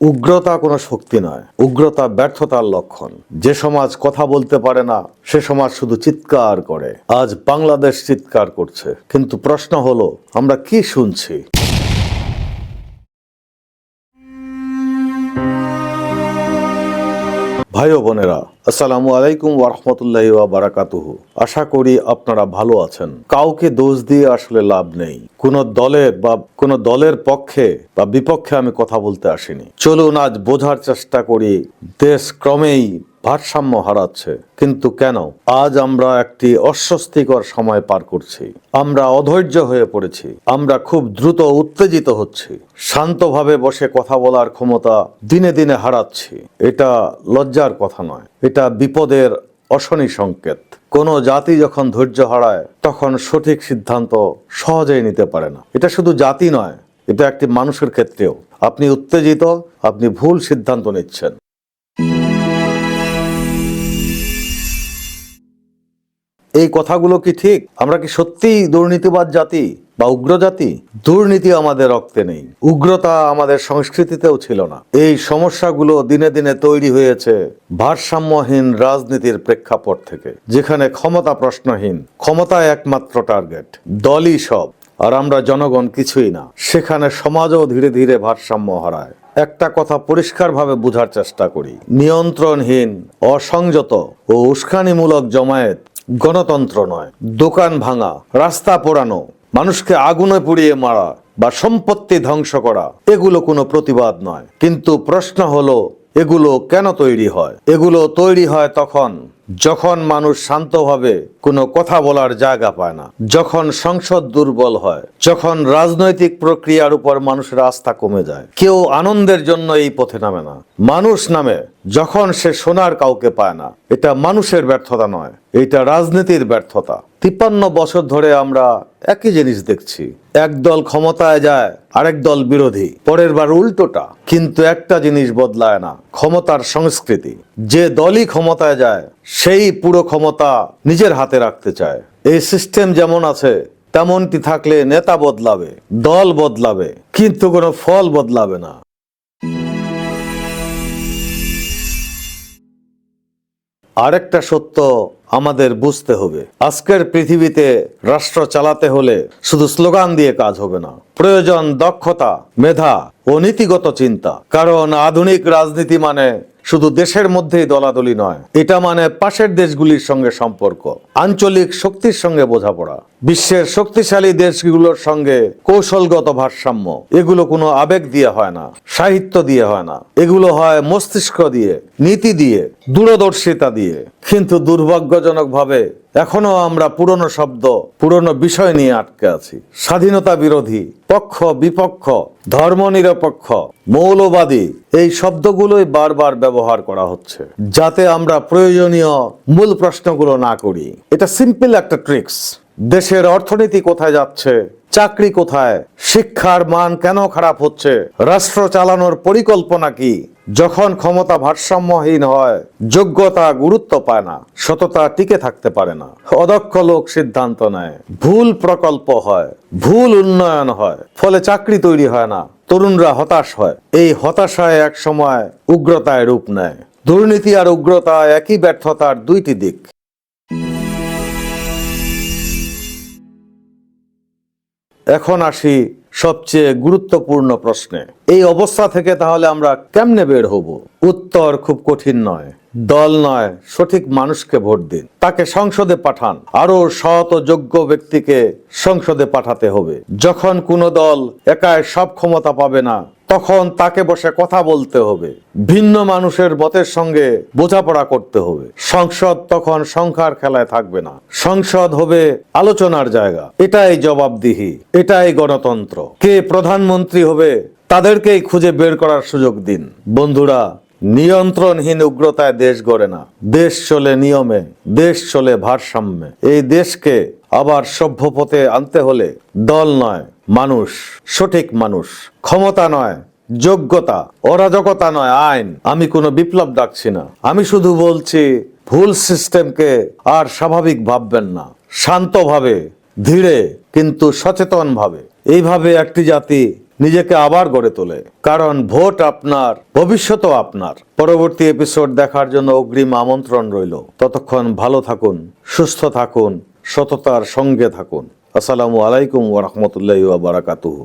উগ্রতা কোনো শক্তি নয়। উগ্রতা ব্যর্থতার লক্ষণ। যে সমাজ কথা বলতে পারে না, সে সমাজ শুধু চিৎকার করে। আজ বাংলাদেশ চিৎকার করছে। কিন্তু প্রশ্ন হলো, আমরা কি শুনছি? ভাই ও বোনেরা, আসসালামু আলাইকুম ওরহমতুল্লাহি বারাকাতুহু। আশা করি আপনারা ভালো আছেন। কাউকে দোষ দিয়ে আসলে লাভ নেই। কোন দলের বা কোন দলের পক্ষে বা বিপক্ষে আমি কথা বলতে আসিনি। চলুন আজ বোঝার চেষ্টা করি। দেশ ক্রমেই ভারসাম্য হারাচ্ছে। কিন্তু কেন? আজ আমরা একটি অস্বস্তিকর সময় পার করছি। আমরা অধৈর্য হয়ে পড়েছি। আমরা খুব দ্রুত উত্তেজিত হচ্ছি। শান্তভাবে বসে কথা বলার ক্ষমতা দিনে দিনে হারাচ্ছি। এটা লজ্জার কথা নয়। এটা বিপদের অশনি সংকেত। কোনো জাতি যখন ধৈর্য হারায়, তখন সঠিক সিদ্ধান্ত সহজেই নিতে পারে না। এটা শুধু জাতি নয়, এটা একটি মানুষের ক্ষেত্রেও। আপনি উত্তেজিত, আপনি ভুল সিদ্ধান্ত নিচ্ছেন। এই কথাগুলো কি ঠিক? আমরা কি সত্যিই দুর্নীতিবাদ জাতি বা উগ্র জাতি? দুর্নীতি আমাদের রক্তে নেই। উগ্রতা আমাদের সংস্কৃতিতেও ছিল না। এই সমস্যাগুলো দিনে দিনে তৈরি হয়েছে ভারসাম্যহীন রাজনীতির প্রেক্ষাপট থেকে, যেখানে ক্ষমতা প্রশ্নহীন ক্ষমতা একমাত্র টার্গেট, দলই সব, আর আমরা জনগণ কিছুই না। সেখানে সমাজও ধীরে ধীরে ভারসাম্য হারায়। একটা কথা পরিষ্কারভাবে বোঝার চেষ্টা করি। নিয়ন্ত্রণহীন, অসংযত ও উস্কানিমূলক জমায়েত গণতন্ত্র নয়, দোকান ভাঙা, রাস্তা পোড়ানো, মানুষকে আগুনে পুড়িয়ে মারা বা সম্পত্তি ধ্বংস করা, এগুলো কোনো প্রতিবাদ নয়। কিন্তু প্রশ্ন হলো, এগুলো কেন তৈরি হয়? এগুলো তৈরি হয় তখন যখন মানুষ শান্তভাবে কোনো কথা বলার জায়গা পায় না, যখন সংসদ দুর্বল হয়, যখন রাজনৈতিক প্রক্রিয়ার উপর মানুষের আস্থা কমে যায়, কেউ আনন্দের জন্য এই পথে নামে না। মানুষ নামে যখন সে সোনার কাউকে পায় না, এটা মানুষের ব্যর্থতা নয়, এটা রাজনীতির ব্যর্থতা। তিপ্পান্ন বছর ধরে আমরা একই জিনিস দেখছি একদল ক্ষমতায় যায়, আরেক দল বিরোধী, পরের বার উল্টোটা, কিন্তু একটা জিনিস বদলায় না, ক্ষমতার সংস্কৃতি। যে দলই ক্ষমতায় যায় সেই পুরো ক্ষমতা নিজের হাতে রাখতে চায়। এই সিস্টেম যেমন আছে, তেমনটি থাকলে নেতা বদলাবে, দল বদলাবে, কিন্তু কোনো ফল বদলাবে না। আরেকটা সত্য আমাদের বুঝতে হবে। আজকের পৃথিবীতে রাষ্ট্র চালাতে হলে শুধু স্লোগান দিয়ে কাজ হবে না। প্রয়োজন দক্ষতা, মেধা ও নীতিগত চিন্তা। কারণ আধুনিক রাজনীতি মানে শুধু দেশের মধ্যেই দলাদলি নয়, এটা মানে পাশের দেশগুলির সঙ্গে সম্পর্ক, আঞ্চলিক শক্তির সঙ্গে বোঝাপড়া। বিশ্বের শক্তিশালী দেশগুলোর সঙ্গে কৌশলগত ভারসাম্য, এগুলো কোনো আবেগ দিয়ে হয় না, সাহিত্য দিয়ে হয় না। এগুলো হয় মস্তিষ্ক দিয়ে, নীতি দিয়ে, দূরদর্শিতা দিয়ে। কিন্তু দুর্ভাগ্যজনকভাবে এখনও আমরা পুরনো শব্দ, পুরনো বিষয় নিয়ে আটকে আছি। স্বাধীনতা বিরোধী, পক্ষ, বিপক্ষ ধর্মনিরপেক্ষ মৌলবাদী, এই শব্দগুলোই বারবার ব্যবহার করা হচ্ছে, যাতে আমরা প্রয়োজনীয় মূল প্রশ্নগুলো না করি। এটা সিম্পল একটা ট্রিক্স দেশের অর্থনীতি কোথায় যাচ্ছে, চাকরি কোথায়, শিক্ষার মান কেন খারাপ হচ্ছে, রাষ্ট্র চালানোর পরিকল্পনা কি যখন ক্ষমতা ভারসাম্যহীন হয়, যোগ্যতা গুরুত্ব পায় না, সততা টিকে থাকতে পারে না। অদক্ষ লোক সিদ্ধান্ত নেয়, ভুল প্রকল্প হয়, ভুল উন্নয়ন হয়, ফলে চাকরি তৈরি হয় না, তরুণরা হতাশ হয়। এই হতাশায় এক সময় উগ্রতায় রূপ নেয়। দুর্নীতি আর উগ্রতা একই ব্যর্থতার দুইটি দিক। এখন আসি সবচেয়ে গুরুত্বপূর্ণ প্রশ্নে। এই অবস্থা থেকে তাহলে আমরা কেমনে বের হব? উত্তর খুব কঠিন নয়। দল নয়, সঠিক মানুষকে ভোট দিন। তাকে সংসদে পাঠান। আরও সৎ যোগ্য ব্যক্তিকে সংসদে পাঠাতে হবে। যখন কোনো দল একাই সব ক্ষমতা পাবে না, তখন তাকে বসে কথা বলতে হবে। ভিন্ন মানুষের মতের সঙ্গে বোঝাপড়া করতে হবে। সংসদ তখন সংখ্যার খেলায় থাকবে না। সংসদ হবে আলোচনার জায়গা। এটাই জবাবদিহি, এটাই গণতন্ত্র। কে প্রধানমন্ত্রী হবে, তাদেরকেই খুঁজে বের করার সুযোগ দিন। বন্ধুরা নিয়ন্ত্রণহীন উগ্রতায় দেশ গড়ে না। দেশ চলে নিয়মে, দেশ চলে ভারসাম্যে। এই দেশকে আবার সভ্য পথে আনতে হলে দল নয়, মানুষ, সঠিক মানুষ। ক্ষমতা নয়, যোগ্যতা, অরাজকতা নয়, আইন। আমি কোনো বিপ্লব ডাকছি না। আমি শুধু বলছি, ভুল সিস্টেমকে আর স্বাভাবিক ভাববেন না। শান্তভাবে, ধীরে, কিন্তু সচেতনভাবে। এইভাবে একটি জাতি নিজেকে আবার গড়ে তোলে। কারণ ভোট আপনার ভবিষ্যতও আপনার। পরবর্তী এপিসোড দেখার জন্য অগ্রিম আমন্ত্রণ রইল। ততক্ষণ ভালো থাকুন, সুস্থ থাকুন, সততার সঙ্গে থাকুন। আসসালামু আলাইকুম ওরহমতুল্লাহ বারাকাতুহু।